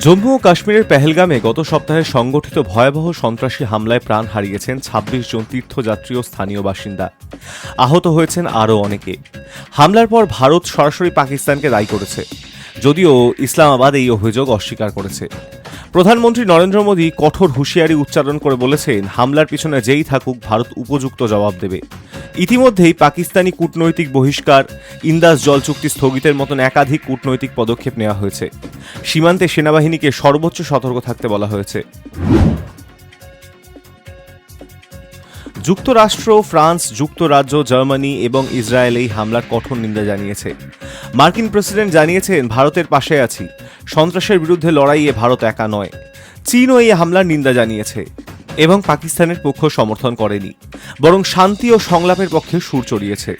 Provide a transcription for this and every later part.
জম্মু ও কাশ্মীরের পেহেলগামে গত সপ্তাহে সংগঠিত ভয়াবহ সন্ত্রাসী হামলায় প্রাণ হারিয়েছেন ছাব্বিশ জন তীর্থযাত্রী ও স্থানীয় বাসিন্দা। আহত হয়েছেন আরও অনেকে। হামলার পর ভারত সরাসরি পাকিস্তানকে দায়ী করেছে। যদিও ইসলামাবাদ এই অভিযোগ অস্বীকার করেছে। প্রধানমন্ত্রী নরেন্দ্র মোদী কঠোর হুঁশিয়ারি উচ্চারণ করে বলেছেন, হামলার পিছনে যেই থাকুক, ভারত উপযুক্ত জবাব দেবে। ইতিমধ্যেই পাকিস্তানি কূটনৈতিক বহিষ্কার, ইন্দাস জল চুক্তি স্থগিতের মতন একাধিক কূটনৈতিক পদক্ষেপ নেওয়া হয়েছে। সীমান্তে সেনাবাহিনীকে সর্বোচ্চ সতর্ক থাকতে বলা হয়েছে। যুক্তরাষ্ট্র, ফ্রান্স, যুক্তরাজ্য, জার্মানি এবং ইসরায়েল এই হামলার কঠোর নিন্দা জানিয়েছে। মার্কিন প্রেসিডেন্ট জানিয়েছেন, ভারতের পাশে আছি। সন্ত্রাসের বিরুদ্ধে লড়াইয়ে ভারত একা নয়। চীনও এই হামলার নিন্দা জানিয়েছে এবং পাকিস্তানের পক্ষ সমর্থন করেনি, বরং শান্তি ও সংলাপের পক্ষে সুর চড়িয়েছে।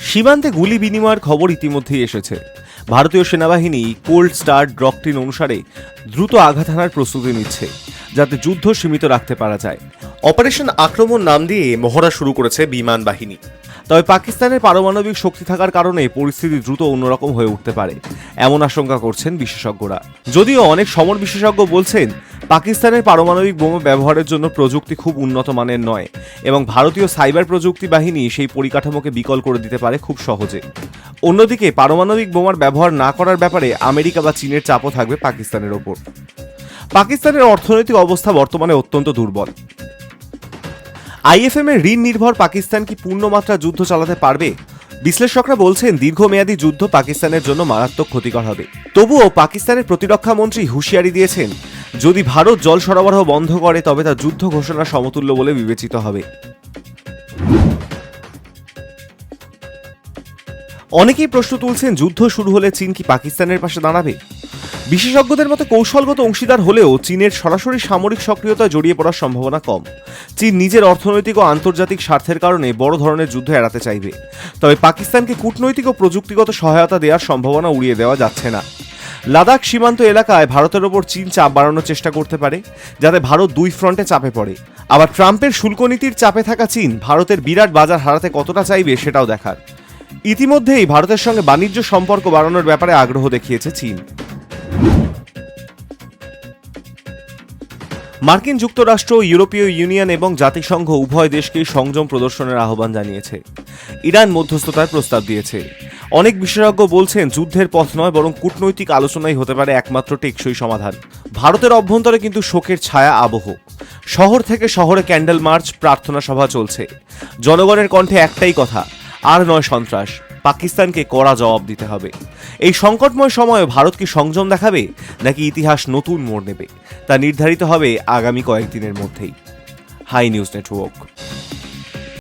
সীমান্তে গুলি বিনিময়ের খবর ইতিমধ্যেই এসেছে। ভারতীয় সেনাবাহিনী কোল্ড স্টার ড্রকটিন অনুসারে দ্রুত আঘাত হানার প্রস্তুতি নিচ্ছে, যাতে যুদ্ধ সীমিত রাখতে পারা যায়। অপারেশন আক্রমণ নাম দিয়ে মহড়া শুরু করেছে বিমান বাহিনী। তবে পাকিস্তানের পারমাণবিক শক্তি থাকার কারণে পরিস্থিতি দ্রুত অন্যরকম হয়ে উঠতে পারে, এমন আশঙ্কা করছেন বিশেষজ্ঞরা। যদিও অনেক সমর বিশেষজ্ঞ বলছেন, পাকিস্তানের পারমাণবিক বোমা ব্যবহারের জন্য প্রযুক্তি খুব উন্নত মানের নয়, এবং ভারতীয় সাইবার প্রযুক্তি বাহিনী সেই পরিকাঠামোকে বিকল করে দিতে পারে খুব সহজে। অন্যদিকে পারমাণবিক বোমার ব্যবহার না করার ব্যাপারে আমেরিকা বা চীনের চাপও থাকবে পাকিস্তানের ওপর। পাকিস্তানের অর্থনৈতিক অবস্থা বর্তমানে অত্যন্ত দুর্বল। আইএফএম এর ঋণ নির্ভর পাকিস্তান কি পূর্ণমাত্রা যুদ্ধ চালাতে পারবে? বিশ্লেষকরা বলছেন, দীর্ঘমেয়াদী যুদ্ধ পাকিস্তানের জন্য মারাত্মক ক্ষতিকর হবে। তবুও পাকিস্তানের প্রতিরক্ষা মন্ত্রী হুঁশিয়ারি দিয়েছেন, যদি ভারত জল সরবরাহ বন্ধ করে, তবে তা যুদ্ধ ঘোষণা সমতুল্য বলে বিবেচিত হবে। অনেকেই প্রশ্ন তুলছেন, যুদ্ধ শুরু হলে চীন কি পাকিস্তানের পাশে দাঁড়াবে? বিশেষজ্ঞদের মতে কৌশলগত অংশীদার হলেও চীনের সরাসরি সামরিক সক্রিয়তা জড়িয়ে পড়ার সম্ভাবনা কম। চীন নিজের অর্থনৈতিক ও আন্তর্জাতিক স্বার্থের কারণে বড় ধরনের যুদ্ধ এড়াতে চাইবে। তবে পাকিস্তানকে কূটনৈতিক ও প্রযুক্তিগত সহায়তা দেওয়ার সম্ভাবনা উড়িয়ে দেওয়া যাচ্ছে না। লাদাখ সীমান্ত এলাকায় ভারতের ওপর চীন চাপ বাড়ানোর চেষ্টা করতে পারে, যাতে ভারত দুই ফ্রন্টে চাপে পড়ে। আবার ট্রাম্পের শুল্ক নীতির চাপে থাকা চীন ভারতের বিরাট বাজার হারাতে কতটা চাইবে সেটাও দেখার। ইতিমধ্যেই ভারতের সঙ্গে বাণিজ্য সম্পর্ক বাড়ানোর ব্যাপারে আগ্রহ দেখিয়েছে চীন। মার্কিন যুক্তরাষ্ট্র, ইউরোপীয় ইউনিয়ন এবং জাতিসংঘ উভয় দেশকেই সংযম প্রদর্শনের আহ্বান জানিয়েছে। ইরান মধ্যস্থতার প্রস্তাব দিয়েছে। অনেক বিশেষজ্ঞ বলছেন, যুদ্ধের পথ নয়, বরং কূটনৈতিক আলোচনাই হতে পারে একমাত্র টেকসই সমাধান। ভারতের অভ্যন্তরে কিন্তু শোকের ছায়া আবহ। শহর থেকে শহরে ক্যান্ডেল মার্চ, প্রার্থনা সভা চলছে। জনগণের কণ্ঠে একটাই কথা আর নয় সন্ত্রাস। পাকিস্তানকে কড়া জবাব দিতে হবে। এই সংকটময় সময়ে ভারত কি সংযম দেখাবে, নাকি ইতিহাস নতুন মোড় নেবে, তা নির্ধারিত হবে আগামী কয়েকদিনের মধ্যেই। Hi news network.